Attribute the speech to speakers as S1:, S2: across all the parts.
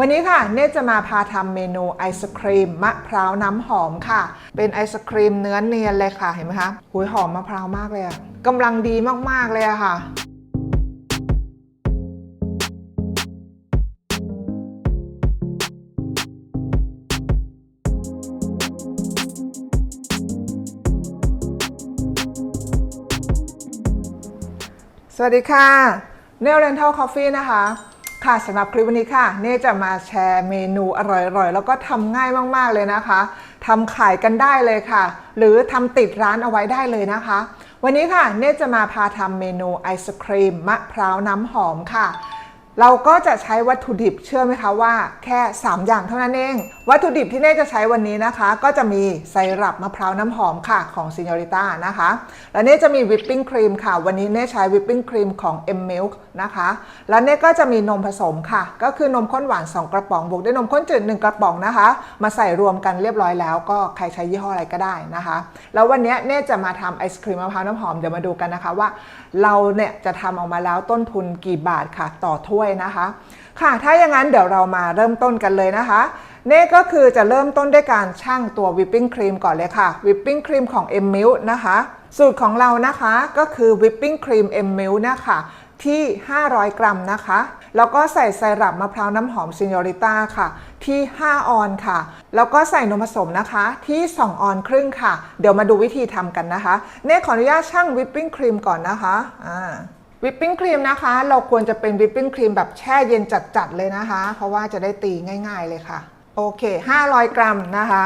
S1: วันนี้ค่ะเนจะมาพาทำเมนูไอศครีมมะพร้าวน้ำหอมค่ะ เป็นไอศครีมเนื้อเนียนเลยค่ะเห็นไหมคะหุยหอมมะพร้าวมากเลยอะกำลังดีมากๆเลยอะค่ะสวัสดีค่ะ เนลเรนทัลคอฟฟี่นะคะ ค่ะสำหรับคลิปวันนี้ค่ะเน่จะมาแชร์เมนูอร่อยๆ แล้วก็ทำง่ายมากๆเลยนะคะทำขายกันได้เลยค่ะ หรือทำติดร้านเอาไว้ได้เลยนะคะ วันนี้ค่ะเน่จะมาพาทำเมนูไอศครีมมะพร้าวน้ำหอมค่ะ เราก็จะใช้วัตถุดิบเชื่อไหมคะว่าแค่ 3 อย่างเท่านั้นเอง วัตถุดิบที่เน่จะใช้วันนี้นะคะ ก็จะมีไซรัปมะพร้าวน้ำหอมค่ะของซิ n อริต้านะคะ และเน่จะมีวิปปิ้งครีมค่ะ วันนี้เน่ใช้วิปปิ้งครีมของ M Milk นะคะ แล้วเน่ก็จะมีนมผสมค่ะ ก็คือนมข้นหวาน 2 กระป๋องบวกด้วยนมข้นจืด1กระป๋องนะคะ มาใส่รวมกันเรียบร้อยแล้วก็ใครใช้ยี่ห้ออะไรก็ได้นะคะ แล้ววันนี้เน่จะมาทำไอศครีมมะพร้าวน้ำหอมเดี๋ยวมาดูกันนะคะว่า เราเนี่ยจะทำออกมาแล้วต้นทุนกี่บาทค่ะ ต่อถ้วยนะคะ ค่ะ ถ้าอย่างนั้นเดี๋ยวเรามาเริ่มต้นกันเลยนะคะเน่ก็คือจะเริ่มต้นด้วยการชั่งตัววิปปิ้งครีมก่อนเลยค่ะวิปปิ้งครีมของ M Milk นะคะ สูตรของเรานะคะก็คือวิปปิ้งครีม M Milk นะคะที่ 500 กรัมนะคะ แล้วก็ใส่ไซรัปมะพร้าวน้ำหอมซิ n อริต้าค่ะ ที่ 5 ออนค่ะ แล้วก็ใส่นมผสมนะคะที่ 2 ออนครึ่งค่ะ เดี๋ยวมาดูวิธีทำกันนะคะเน่ขออนุญาตชั่งวิปปิ้งครีมก่อนนะคะอ่า วิปปิ้งครีมนะคะ เราควรจะเป็นวิปปิ้งครีมแบบแช่เย็นจัดๆเลยนะคะ เพราะว่าจะได้ตีง่าย ๆเลยค่ะ โอเค 500 กรัมนะคะ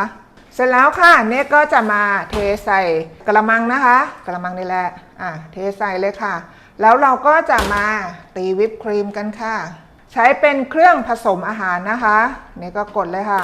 S1: เสร็จแล้วค่ะเนตก็จะมาเทใส่กระมังนะคะกระมังนี่แหละอะเทใส่เลยค่ะ แล้วเราก็จะมาตีวิปครีมกันค่ะ ใช้เป็นเครื่องผสมอาหารนะคะ นี่ก็กดเลยค่ะ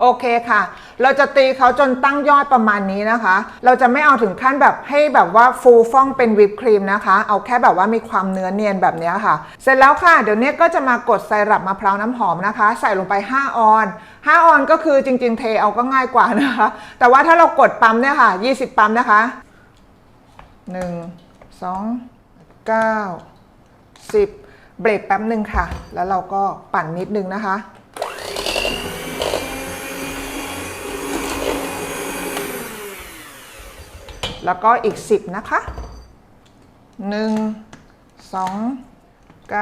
S1: โอเคค่ะ เราจะตีเขาจนตั้งยอดประมาณนี้นะคะ เราจะไม่เอาถึงขั้นแบบให้แบบว่าฟูฟ่องเป็นวิปครีมนะคะ เอาแค่แบบว่ามีความเนื้อเนียนแบบนี้ค่ะ เสร็จแล้วค่ะ เดี๋ยวเนี้ก็จะมากดไซรัปมะพร้าวน้ำหอมนะคะ ใส่ลงไป 5 ออน 5 ออนก็คือจริง ๆ เทเอาก็ง่ายกว่านะคะ แต่ว่าถ้าเรากดปั๊มเนี่ยค่ะ 20 ปั๊มนะคะ 1 2 9 10 เบรกแป๊บหนึ่งค่ะ แล้วเราก็ปั่นนิดนึงนะคะ แล้วก็อีก 10 นะคะ 1 2 9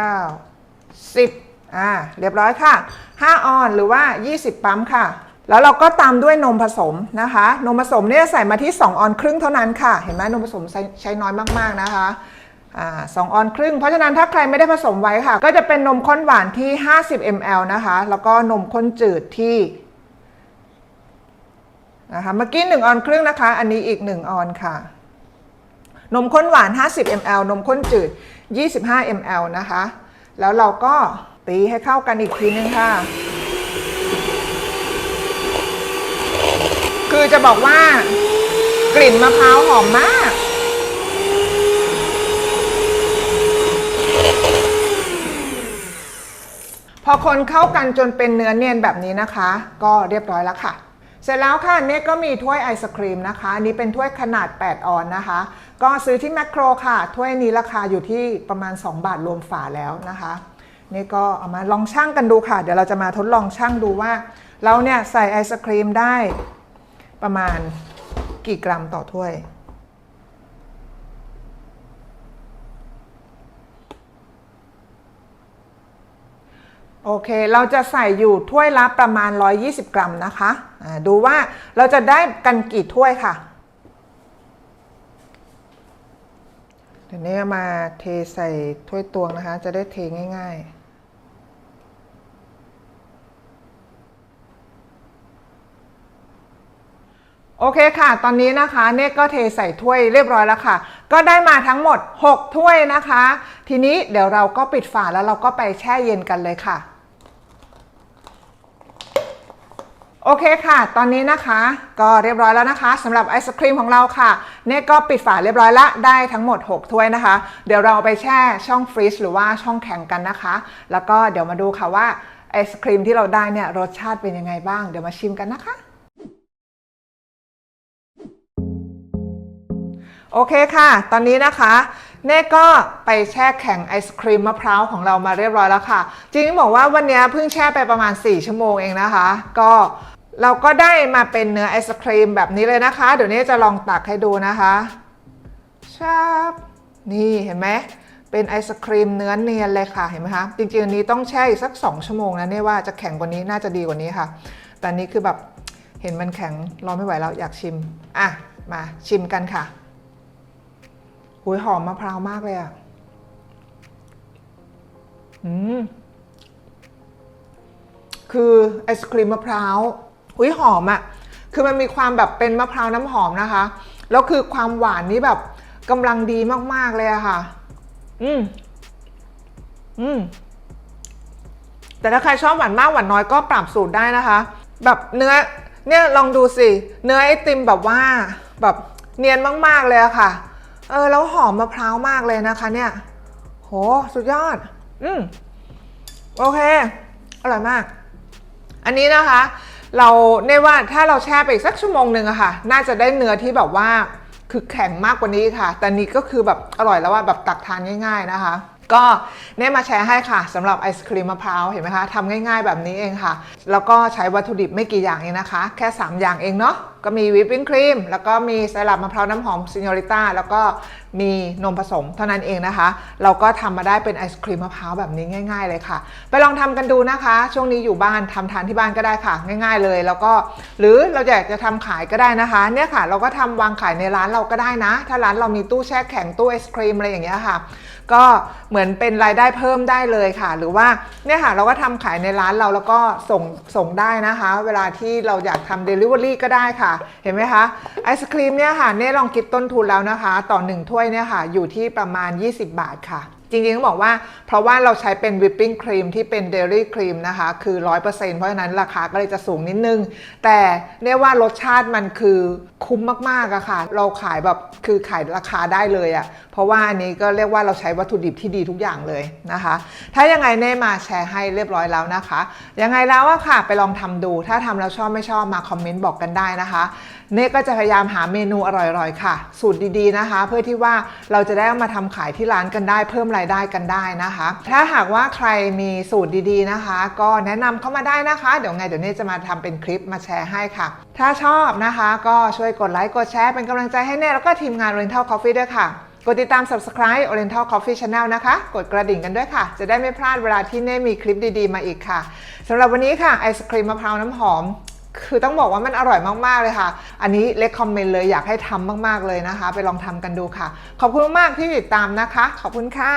S1: 10อ่าเรียบร้อยค่ะ 5 ออนหรือว่า 20 ปั๊มค่ะ แล้วเราก็ตามด้วยนมผสมนะคะ นมผสมเนี่ยใส่มาที่ 2 ออนครึ่งเท่านั้นค่ะ เห็นไหมนมผสมใช้ใช้น้อยมาก ๆ นะคะอ่าสองออนครึ่ง เพราะฉะนั้นถ้าใครไม่ได้ผสมไว้ค่ะ ก็จะเป็นนมข้นหวานที่ 50 ml นะคะ แล้วก็นมข้นจืดที่ นะคะเมื่อกี้1ออนครึ่งนะคะ อันนี้อีก 1 ออนค่ะ นมข้นหวาน 50 ml นมข้นจืด 25 ml นะคะ แล้วเราก็ตีให้เข้ากันอีกทีนึงค่ะ คือจะบอกว่ากลิ่นมะพร้าวหอมมาก พอคนเข้ากันจนเป็นเนื้อเนียนแบบนี้นะคะ ก็เรียบร้อยแล้วค่ะ เสร็จแล้วค่ะเนี่ก็มีถ้วยไอศครีมนะคะ อันนี้เป็นถ้วยขนาด 8 ออนนะคะ ก็ซื้อที่แมคโครค่ะ ถ้วยนี้ราคาอยู่ที่ประมาณ 2 บาทรวมฝาแล้วนะคะนี่ก็เอามาลองช่างกันดูค่ะ เดี๋ยวเราจะมาทดลองช่างดูว่า เราเนี่ยใส่ไอศครีมได้ประมาณกี่กรัมต่อถ้วย โอเค เราจะใส่อยู่ถ้วยละประมาณ 120 กรัมนะคะะดูว่าเราจะได้กันกี่ถ้วยค่ะ เดี๋ยวนี้มาเทใส่ถ้วยตวงนะคะ จะได้เทง่ายๆโอเคค่ะ ตอนนี้นะคะเนกก็เทใส่ถ้วยเรียบร้อยแล้วค่ะ ก็ได้มาทั้งหมด 6 ถ้วยนะคะ ทีนี้เดี๋ยวเราก็ปิดฝาแล้วเราก็ไปแช่เย็นกันเลยค่ะ โอเคค่ะ ตอนนี้นะคะก็เรียบร้อยแล้วนะคะสำหรับไอศครีมของเราค่ะเน่ก็ปิดฝาเรียบร้อยละได้ทั้งหมด 6 ถ้วยนะคะ เดี๋ยวเราเอาไปแช่ช่องฟรีซหรือว่าช่องแข็งกันนะคะ แล้วก็เดี๋ยวมาดูค่ะว่าไอศครีมที่เราได้เนี่ยรสชาติเป็นยังไงบ้างเดี๋ยวมาชิมกันนะคะโอเคค่ะ ตอนนี้นะคะ เน่ก็ไปแช่แข็งไอศครีมมะพร้าวของเรามาเรียบร้อยแล้วค่ะ จริงๆบอกว่าวันนี้เพิ่งแช่ไปประมาณ 4 ชั่วโมงเองนะคะ ก็ เราก็ได้มาเป็นเนื้อไอศครีมแบบนี้เลยนะคะ เดี๋ยวนี้จะลองตักให้ดูนะคะชาบนี่เห็นไหมเป็นไอศครีมเนื้อเนียนเลยค่ะเห็นไหมคะจริงๆอันนี้ต้องแช่อีกสัก 2 ชั่วโมงนะเนี่ยว่าจะแข็งกว่านี้น่าจะดีกว่านี้ค่ะ แต่นนี้คือแบบเห็นมันแข็งรอไม่ไหวแล้วอยากชิมอะมาชิมกันค่ะหุยหอมมะพร้าวมากเลยอะอืมคือไอศครีมมะพร้าว หุยหอมอะคือมันมีความแบบเป็นมะพร้าวน้ำหอมนะคะ แล้วคือความหวานนี่แบบกำลังดีมากๆเลยอะค่ะ อืม อืม แต่ถ้าใครชอบหวานมากหวานน้อยก็ปรับสูตรได้นะคะ แบบเนื้อ เนี่ยลองดูสิ เนื้อไอติมแบบว่า แบบเนียนมากๆเลยอะค่ะ เออแล้วหอมมะพร้าวมากเลยนะคะ เนี่ย โห สุดยอด อืม โอเค อร่อยมาก อันนี้นะคะ เราเนี่ยว่าถ้าเราแช่ไปอีกสักชั่วโมงหนึ่งอะค่ะ น่าจะได้เนื้อที่แบบว่าคือแข็งมากกว่านี้ค่ะ แต่นี้ก็คือแบบอร่อยแล้วว่าแบบตักทานง่าย ๆนะคะ ก็เนี่ยมาแชร์ให้ค่ะสำหรับไอศครีมมะพร้าวเห็นไหมคะทำง่ายๆแบบนี้เองค่ะ แล้วก็ใช้วัตถุดิบไม่กี่อย่างเองนะคะ แค่ 3 อย่างเองเนาะก็มีวิปปิ้งครีมแล้วก็มีไซรัปมะพร้าวน้ำหอมซิน o ริต้าแล้วก็มีนมผสมเท่านั้นเองนะคะ เราก็ทำมาได้เป็นไอศครีมมะพร้าวแบบนี้ง่าย ๆ เลยค่ะ ไปลองทำกันดูนะคะ ช่วงนี้อยู่บ้านทำทานที่บ้านก็ได้ค่ะ ง่าย ๆ เลย แล้วก็หรือเราอยากจะทำขายก็ได้นะคะ เนี่ยค่ะ เราก็ทำวางขายในร้านเราก็ได้นะ ถ้าร้านเรามีตู้แช่แข็งตู้ไอศครีมอะไรอย่างเงี้ยค่ะ ก็เหมือนเป็นรายได้เพิ่มได้เลยค่ะ หรือว่าเนี่ยค่ะเราก็ทำขายในร้านเราแล้วก็ส่งส่งได้นะคะ เวลาที่เราอยากทำ Delivery ก็ได้ค่ะเห็นไหมคะไอศครีมเนี่ยค่ะเน่ลองคิดต้นทุนแล้วนะคะ ต่อ 1 ถ้วยเนี่ยค่ะอยู่ที่ประมาณ 20 บาทค่ะ จริงๆต้องบอกว่า เพราะว่าเราใช้เป็นวิปปิ้งครีมที่เป็นเดลี่ครีมนะคะ คือ 100%เพราะฉะนั้นราคาก็เลยจะสูงนิดนึง แต่เนี่ยว่ารสชาติมันคือคุ้มมากๆอะค่ะ เราขายแบบคือขายราคาได้เลยอะเพราะว่าอันนี้ก็เรียกว่าเราใช้วัตถุดิบที่ดีทุกอย่างเลยนะคะ ถ้ายังไงเน่มาแชร์ให้เรียบร้อยแล้วนะคะ ยังไงแล้วอะค่ะ ไปลองทำดู ถ้าทำแล้วชอบไม่ชอบมาคอมเมนต์บอกกันได้นะคะ เน่ก็จะพยายามหาเมนูอร่อยๆ ค่ะ สูตรดีๆนะคะ เพื่อที่ว่าเราจะได้เอามาทำขายที่ร้านกันได้ เพิ่มรายได้กันได้นะคะ ถ้าหากว่าใครมีสูตรดีๆนะคะ ก็แนะนำเข้ามาได้นะคะ เดี๋ยวไงเดี๋ยวเน่จะมาทำเป็นคลิปมาแชร์ให้ค่ะ ถ้าชอบนะคะ ก็ช่วยกดไลค์กดแชร์เป็นกำลังใจให้เน่แล้วก็ทีมงาน Oriental Coffee ด้วยค่ะกดติดตาม subscribe Oriental Coffee Channel นะคะ กดกระดิ่งกันด้วยค่ะ จะได้ไม่พลาดเวลาที่เน่มีคลิปดีๆ มาอีกค่ะ สำหรับวันนี้ค่ะ ไอศครีมมะพร้าวน้ำหอม คือต้องบอกว่ามันอร่อยมากๆเลยค่ะ อันนี้เล็กคอมเมนต์เลยอยากให้ทำมากๆเลยนะคะ ไปลองทำกันดูค่ะ ขอบคุณมากที่ติดตามนะคะ ขอบคุณค่ะ